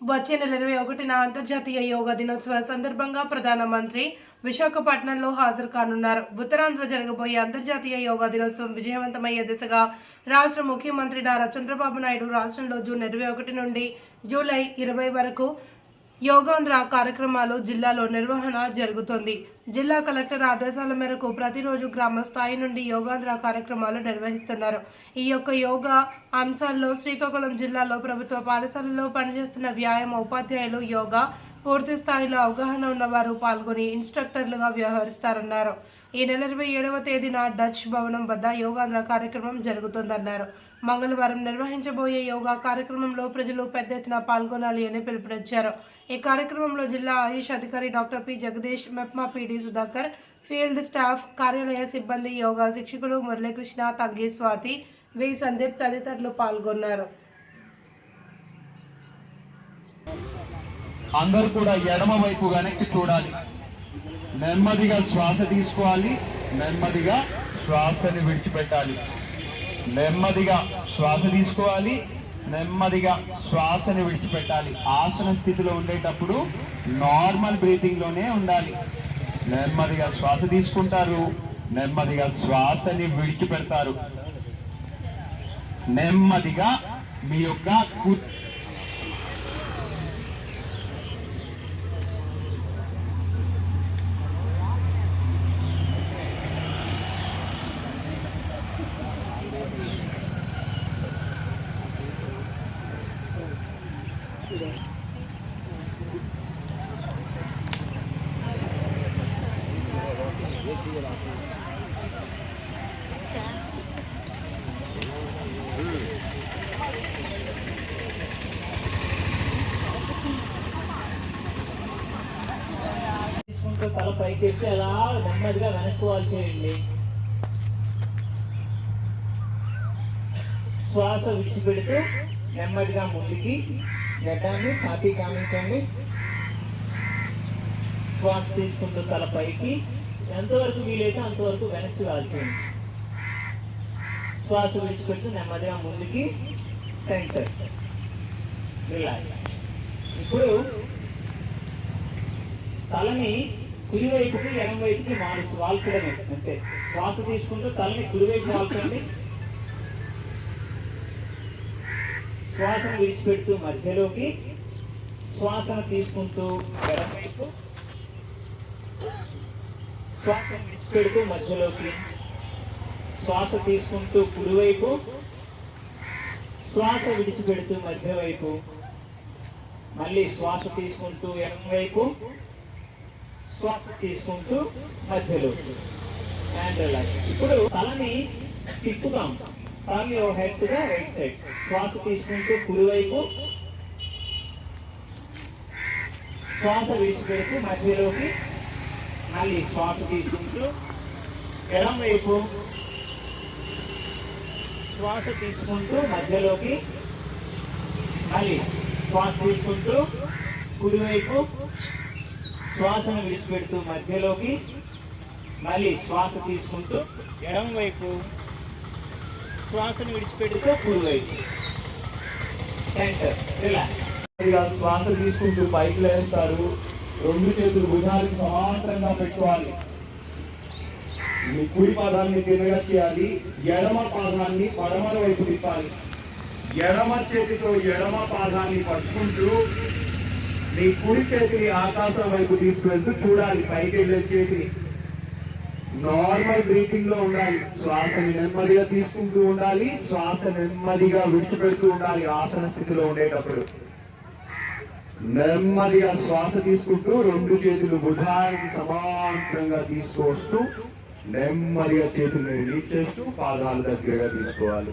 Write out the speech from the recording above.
వచ్చే నెల ఇరవై ఒకటిన అంతర్జాతీయ యోగా దినోత్సవ సందర్భంగా ప్రధానమంత్రి విశాఖపట్నంలో హాజరు కానున్నారు. ఉత్తరాంధ్ర జరగబోయే అంతర్జాతీయ యోగా దినోత్సవం విజయవంతమయ్యే దిశగా రాష్ట్ర ముఖ్యమంత్రి నారా చంద్రబాబు నాయుడు రాష్ట్రంలో జూన్ ఇరవై ఒకటి నుండి జూలై ఇరవై వరకు యోగాంధ్ర కార్యక్రమాలు జిల్లాలో నిర్వహణ జరుగుతోంది. జిల్లా కలెక్టర్ ఆదేశాల మేరకు ప్రతిరోజు గ్రామ స్థాయి నుండి యోగాంధ్ర కార్యక్రమాలు నిర్వహిస్తున్నారు. ఈ యొక్క యోగా అంశాల్లో శ్రీకాకుళం జిల్లాలో ప్రభుత్వ పాఠశాలలో పనిచేస్తున్న వ్యాయామ ఉపాధ్యాయులు యోగా పూర్తి స్థాయిలో అవగాహన ఉన్నవారు పాల్గొని ఇన్స్ట్రక్టర్లుగా వ్యవహరిస్తారన్నారు. ఈ నెల ఇరవై ఏడవ తేదీన డచ్ భవనం వద్ద యోగాంధ్ర కార్యక్రమం జరుగుతుందన్నారు. మంగళవారం నిర్వహించబోయే యోగా కార్యక్రమంలో ప్రజలు పెద్ద ఎత్తున పాల్గొనాలి అని పిలుపునిచ్చారు. ఈ కార్యక్రమంలో జిల్లా ఆయుష్ అధికారి doctor P. Jagadish MEPMA PD Sudhakar field staff కార్యాలయ సిబ్బంది యోగా శిక్షకులు మురళీకృష్ణ తంగి స్వాతి వి. సందీప్ తదితరులు పాల్గొన్నారు. అందరూ కూడా ఎడమ వైపు వెనక్కి చూడాలి. నెమ్మదిగా శ్వాస తీసుకోవాలి. నెమ్మదిగా శ్వాసని విడిచిపెట్టాలి. నెమ్మదిగా శ్వాస తీసుకోవాలి. నెమ్మదిగా శ్వాసని విడిచిపెట్టాలి. ఆసన స్థితిలో ఉండేటప్పుడు నార్మల్ బ్రీతింగ్లోనే ఉండాలి. నెమ్మదిగా శ్వాస తీసుకుంటారు. నెమ్మదిగా శ్వాసని విడిచిపెడతారు. నెమ్మదిగా మీ యొక్క తల పైకెత్తి అలా నెమ్మదిగా వెనక్కోవాలి చేయండి. శ్వాస విడిచిపెడుతూ నెమ్మదిగా ముందుకి గడ్డాన్ని ఛాతీ కామించండి శ్వాస తీసుకుంటూ తల పైకి ఎంతవరకు వీలైతే అంతవరకు వెనక్కి వాల్చేయండి శ్వాస విడిచిపెడుతూ నెమ్మదిగా ముందుకి సెంటర్. రిలాక్స్. ఇప్పుడు తలని కుడివైపుకి ఎడం వైపుకి మారుస్తూ వాల్చడమే అంతే. శ్వాస తీసుకుంటూ తలని కుడివైపు వాల్చండి. శ్వాసను విడిచిపెడుతూ మధ్యలోకి శ్వాసను తీసుకుంటూ ఎడం శ్వాస విడిచిపెడుతూ మధ్యలోకి. శ్వాస తీసుకుంటూ కుడివైపు. శ్వాస విడిచిపెడుతూ మధ్య వైపు మళ్ళీ శ్వాస తీసుకుంటూ ఎడం వైపు శ్వాస తీసుకుంటూ మధ్యలో హ్యాండ్ ఇప్పుడు తలని తిప్పుతాం. తలని ఓ హెడ్గా రైట్ సైడ్ శ్వాస తీసుకుంటూ కుడివైపు. శ్వాస విడిచిపెడుతూ మధ్యలోకి. మళ్ళీ శ్వాస తీసుకుంటూ ఎడం వైపు శ్వాస తీసుకుంటూ మధ్యలోకి మళ్ళీ శ్వాస తీసుకుంటూ కుడివైపు శ్వాసను విడిచిపెడుతూ మధ్యలోకి మళ్ళీ శ్వాస తీసుకుంటూ ఎడం వైపు శ్వాసను విడిచిపెడుతూ కుడివైపు సెంటర్ రిలాక్స్ ఇలా శ్వాస తీసుకుంటూ పైకి లేస్తారు. రెండు చేతులు భుజాలకు సమాంతరంగా పెట్టుకోవాలి. మీ కుడి పాదాన్ని తిరగ చేయాలి ఎడమ పాదాన్ని పడమర వైపు తిప్పాలి. ఎడమ చేతితో ఎడమ పాదాన్ని పట్టుకుంటూ మీ కుడి చేతిని ఆకాశం వైపు తీసుకువెళ్తూ చూడాలి. పైకి వెళ్ళే చేతిని నార్మల్ బ్రీతింగ్లో ఉండాలి. శ్వాసని నెమ్మదిగా తీసుకుంటూ ఉండాలి. శ్వాస నెమ్మదిగా విడిచిపెడుతూ ఉండాలి. ఆసన స్థితిలో ఉండేటప్పుడు. నెమ్మదిగా శ్వాస తీసుకుంటూ రెండు చేతులు భుజానికి సమాంతరంగా తీసుకువస్తూ నెమ్మదిగా చేతులు రిలీజ్ చేస్తూ పాదాల దగ్గరగా తీసుకోవాలి.